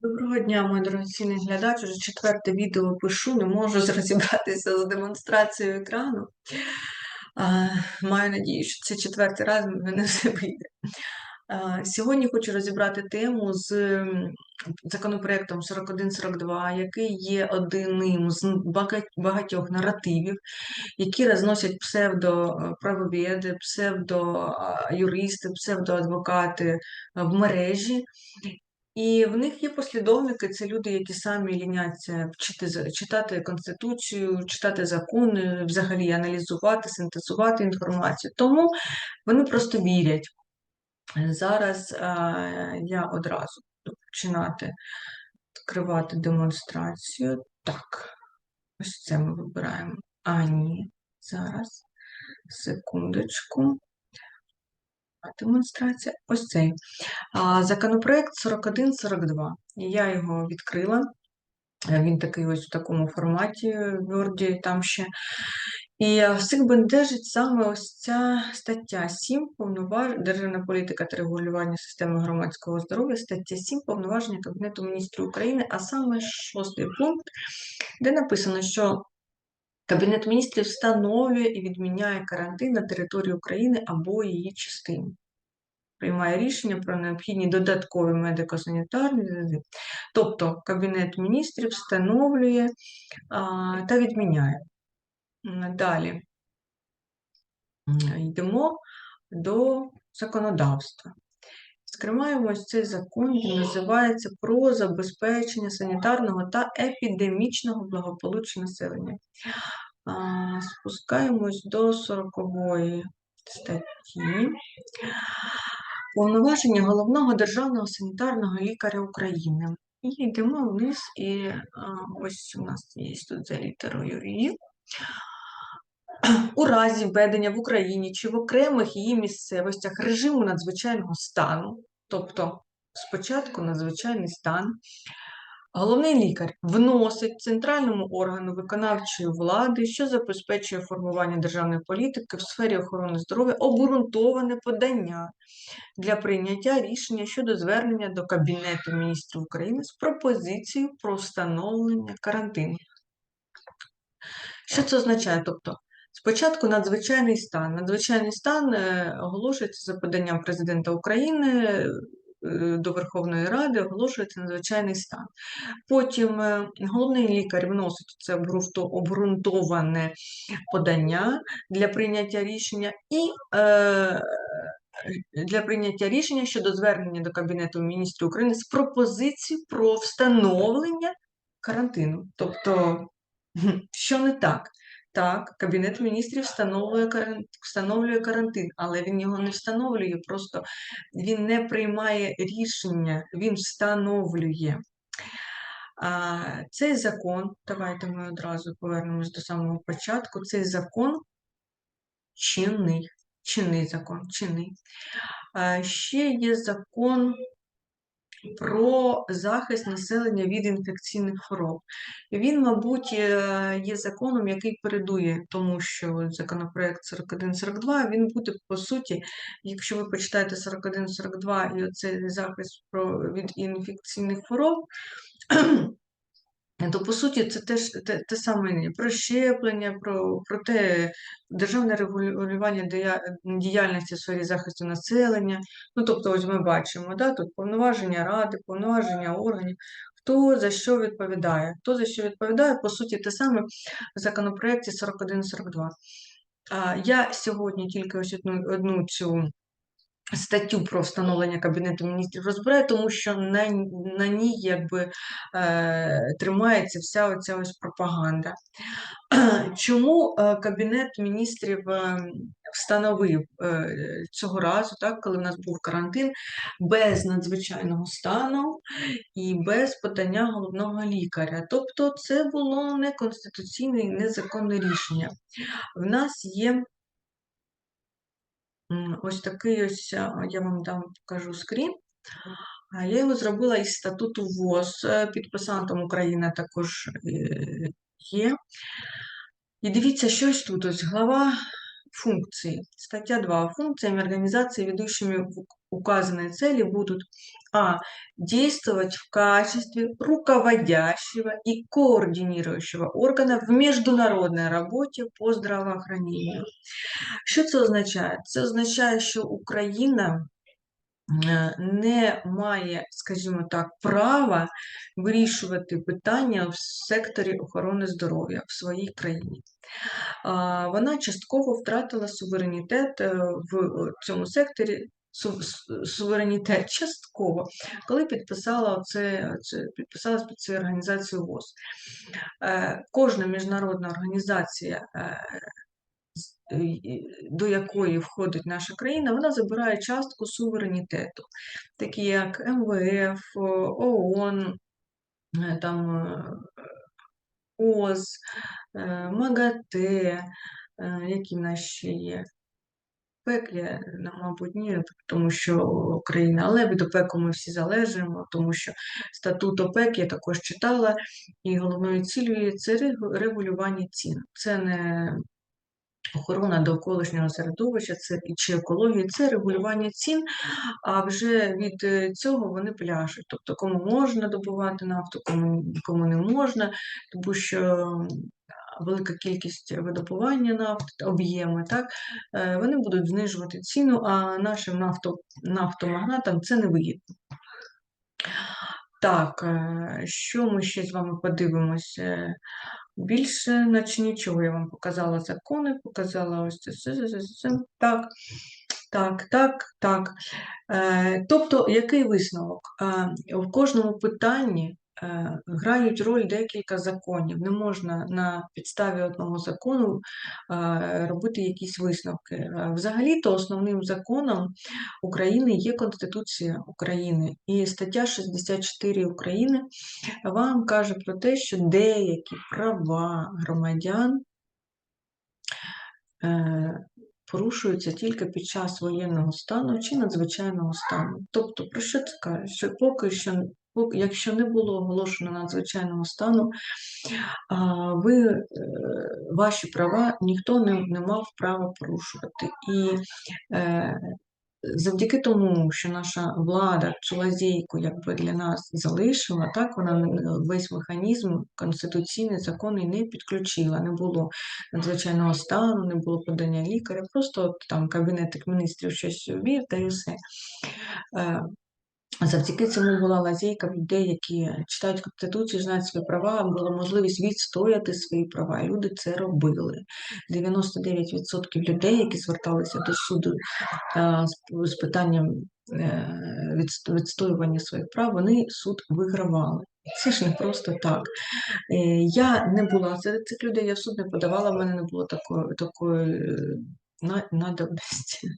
Доброго дня, мої дорогоцінний глядач. Уже четверте відео пишу, не можу розібратися з демонстрацією екрану. А, Маю надію, що це четвертий раз в мене все вийде. А, Сьогодні хочу розібрати тему з законопроектом 4142, який є одним з багатьох наративів, які розносять псевдоправоведи, псевдоюристи, псевдоадвокати в мережі. І в них є послідовники, це люди, які самі ліняться вчити читати конституцію, читати закони, взагалі аналізувати, синтезувати інформацію. Тому вони просто вірять. Зараз а, я одразу буду починати відкривати демонстрацію. Так, ось це ми вибираємо. А, ні, зараз. Секундочку. Демонстрація. Ось цей. Законопроект 4142. Я його відкрила. Е, Він такий ось в такому форматі в Word, там ще. І е, всіх бентежить саме ось ця стаття 7 повноважень Державна політика та регулювання системи громадського здоров'я, стаття 7 повноваження Кабінету міністрів України, а саме шостий пункт, де написано, що Кабінет міністрів встановлює і відміняє карантин на території України або її частини приймає рішення про необхідні додаткові медико-санітарні. Тобто Кабінет міністрів встановлює а, та відміняє. Далі йдемо до законодавства. Скримаємо ось цей закон, він називається про забезпечення санітарного та епідемічного благополуччя населення. Спускаємось до 40 статті. Повноваження головного державного санітарного лікаря України. І йдемо вниз, і ось у нас є тут за літерою І. У разі введення в Україні чи в окремих її місцевостях режиму надзвичайного стану, тобто спочатку надзвичайний стан, головний лікар вносить центральному органу виконавчої влади, що забезпечує формування державної політики в сфері охорони здоров'я, обґрунтоване подання для прийняття рішення щодо звернення до Кабінету міністрів України з пропозицією про встановлення карантину. Що це означає? Тобто, спочатку надзвичайний стан. Надзвичайний стан е, оголошується за поданням президента України е, до Верховної Ради, оголошується надзвичайний стан. Потім е, головний лікар вносить це обґрунтоване подання для прийняття рішення і е, для прийняття рішення щодо звернення до Кабінету міністрів України з пропозицією про встановлення карантину. Тобто, що не так? Так, Кабінет міністрів встановлює карантин, встановлює карантин, але він його не встановлює, просто він не приймає рішення, він встановлює. А, Цей закон, давайте ми одразу повернемось до самого початку. Цей закон чинний, чинний закон, чинний. А, Ще є закон про захист населення від інфекційних хвороб. Він, мабуть, е, є законом, який передує тому, що законопроект 4142, він буде, по суті, якщо ви почитаєте 4142 і оцей захист від інфекційних хвороб, то по суті це теж те, те саме про щеплення, про, про те державне регулювання дія- діяльності в сфері захисту населення. Ну, тобто, ось ми бачимо, да, тут повноваження ради, повноваження органів, хто за що відповідає. Хто за що відповідає, по суті, те саме в законопроекті 4142. А, Я сьогодні тільки ось одну, одну цю статтю про встановлення Кабінету міністрів розбираю, тому що на, на ній якби е, тримається вся оця ось пропаганда. Чому е, Кабінет міністрів е, встановив е, цього разу, так, коли в нас був карантин, без надзвичайного стану і без подання головного лікаря? Тобто це було неконституційне і незаконне рішення. В нас є Ось такий ось, я вам дам покажу скрін. Я його зробила із статуту ВОЗ. е, Підписантом Україна також е, є. І дивіться, щось тут ось глава функції. Статья 2. Функциями организации, ведущими в указанные цели будут а. действовать в качестве руководящего и координирующего органа в международной работе по здравоохранению. Що це означає? Це означає, що Україна е, не має, скажімо так, права вирішувати питання в секторі охорони здоров'я в своїй країні. Вона частково втратила суверенітет е, в е, цьому секторі. Суверенітет частково, коли підписала це, це підписалась під цю організацію ВОЗ. Е, Кожна міжнародна організація е, до якої входить наша країна, вона забирає частку суверенітету, такі як МВФ, ООН, е, там е, ОЗ, е, МАГАТЕ, е, які в нас ще є. Пеклі, ну, мабуть, ні, тому що Україна, але від ОПЕКу ми всі залежимо, тому що статут ОПЕК я також читала, і головною цілею це регулювання цін. Це не охорона довколишнього середовища, це чи екологія, це регулювання цін, а вже від е, цього вони пляшуть. Тобто кому можна добувати нафту, кому, кому не можна, тому що велика кількість видобування нафти, об'єми, так, е, вони будуть знижувати ціну, а нашим нафто, нафтомагнатам це не вигідно. Так, е, що ми ще з вами подивимося? Більше, наче нічого, я вам показала закони, показала ось це. це, це, це. Так, так, так, так. Е, тобто, який висновок? Е, в кожному питанні грають роль декілька законів. Не можна на підставі одного закону е, робити якісь висновки. Е, Взагалі-то основним законом України є Конституція України і стаття 64 України вам каже про те, що деякі права громадян е, порушуються тільки під час воєнного стану чи надзвичайного стану. Тобто, про що це каже? Що поки що, якщо не було оголошено надзвичайного стану, ви, е, ваші права ніхто не, не мав права порушувати. І е, завдяки тому, що наша влада цю лазейку якби для нас залишила, так вона весь механізм конституційний, законний не підключила. Не було надзвичайного стану, не було подання лікаря, просто от там кабінетик міністрів щось ввів, та й все. Завдяки цьому була лазейка в людей, які читають Конституцію, знають свої права, була можливість відстояти свої права. Люди це робили. 99% людей, які зверталися до суду з, питанням е, відстоювання своїх прав, вони суд вигравали. Це ж не просто так. Е, Я не була серед цих людей, я в суд не подавала, в мене не було такої, такої надобності.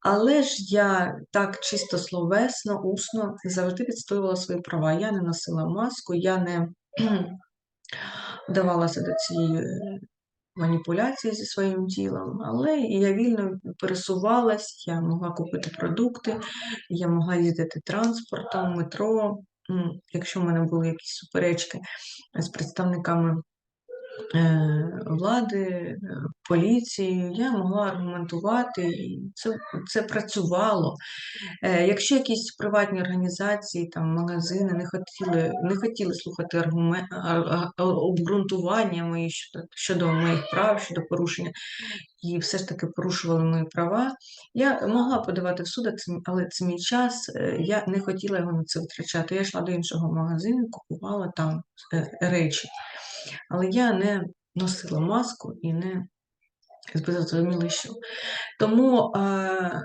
Але ж я так чисто словесно, усно завжди відстоювала свої права. Я не носила маску, я не вдавалася до цієї е, маніпуляції зі своїм тілом, але я вільно пересувалась, я могла купити продукти, я могла їздити транспортом, метро. Якщо в мене були якісь суперечки з представниками влади, е, поліції, я могла аргументувати, і це, це працювало. Е, Якщо якісь приватні організації, там магазини не хотіли, не хотіли слухати аргумен, а- а- а- обґрунтування мої щодо, щодо моїх прав, щодо порушення, і все ж таки порушували мої права, я могла подавати в суд, але це мій час, е, я не хотіла його на це витрачати. Я йшла до іншого магазину, купувала там е, речі. Але я не носила маску і не зрозуміли, що. Тому е,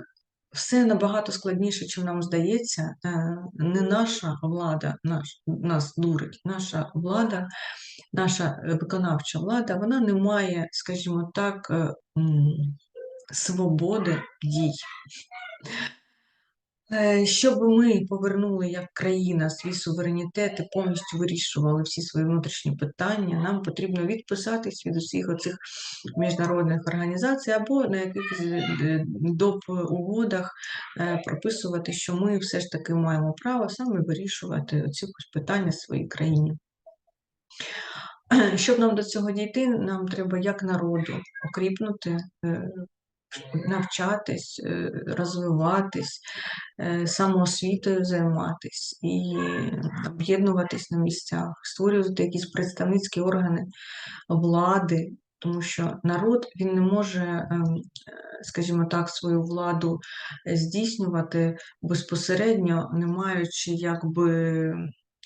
все набагато складніше, чим нам здається. Е, не наша влада наш, нас дурить, наша влада, наша виконавча влада, вона не має, скажімо так, е, свободи дій. Е, Щоб ми повернули як країна свій суверенітет і повністю вирішували всі свої внутрішні питання, нам потрібно відписатись від усіх оцих міжнародних організацій або на якихось е, доп. угодах е, прописувати, що ми все ж таки маємо право саме вирішувати оці питання в своїй країні. Щоб нам до цього дійти, нам треба як народу окріпнути е, навчатись, е, розвиватись, е, самоосвітою займатись і об'єднуватись на місцях, створювати якісь представницькі органи влади, тому що народ він не може, ем, е, скажімо так, свою владу здійснювати безпосередньо, не маючи якби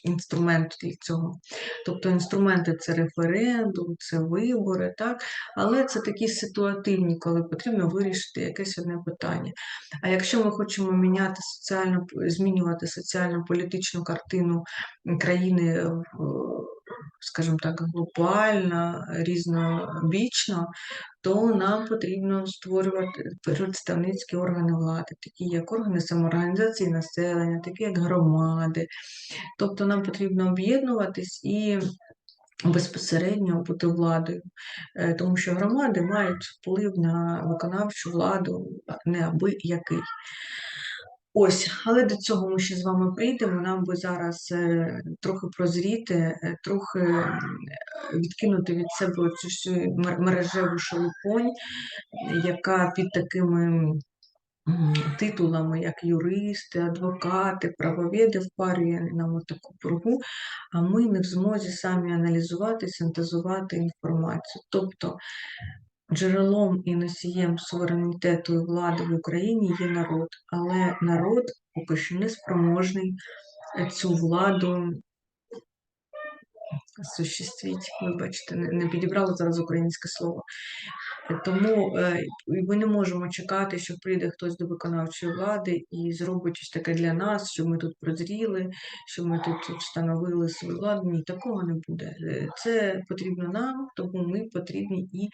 інструмент для цього. Тобто інструменти це референдум, це вибори, так? але це такі ситуативні, коли потрібно вирішити якесь одне питання. А якщо ми хочемо міняти соціально, змінювати соціально-політичну картину країни, скажімо так, глобально, різнобічно, то нам потрібно створювати представницькі органи влади, такі як органи самоорганізації населення, такі як громади. Тобто нам потрібно об'єднуватись і безпосередньо бути владою, Е, тому що громади мають вплив на виконавчу владу неабиякий. Ось, але до цього ми ще з вами прийдемо. Нам би зараз е, трохи прозріти, е, трохи відкинути від себе цю всю мережеву шелупонь, яка під такими титулами, як юристи, адвокати, правоведи впарює нам таку пругу, а ми не в змозі самі аналізувати, синтезувати інформацію. Тобто джерелом і носієм суверенітету і влади в Україні є народ, але народ поки що не спроможний цю владу осуществіть. Вибачте, не, не підібрала зараз українське слово. Тому е, ми не можемо чекати, що прийде хтось до виконавчої влади і зробить щось таке для нас, щоб ми тут прозріли, щоб ми тут встановили свою владу. Ні, такого не буде. Е, Це потрібно нам, тому ми потрібні і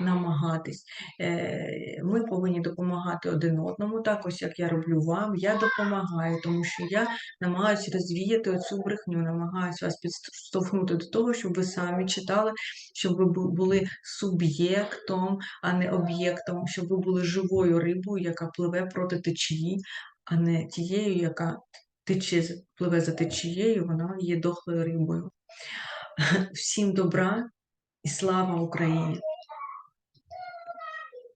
намагатись. Е, Ми повинні допомагати один одному. Так ось як я роблю вам, я допомагаю, тому що я намагаюся розвіяти оцю брехню, намагаюся вас підштовхнути до того, щоб ви самі читали, щоб ви були суб'єктом, а не об'єктом, щоб ви були живою рибою, яка пливе проти течії, а не тією, яка тече, пливе за течією, вона є дохлою рибою. Всім добра і слава Україні!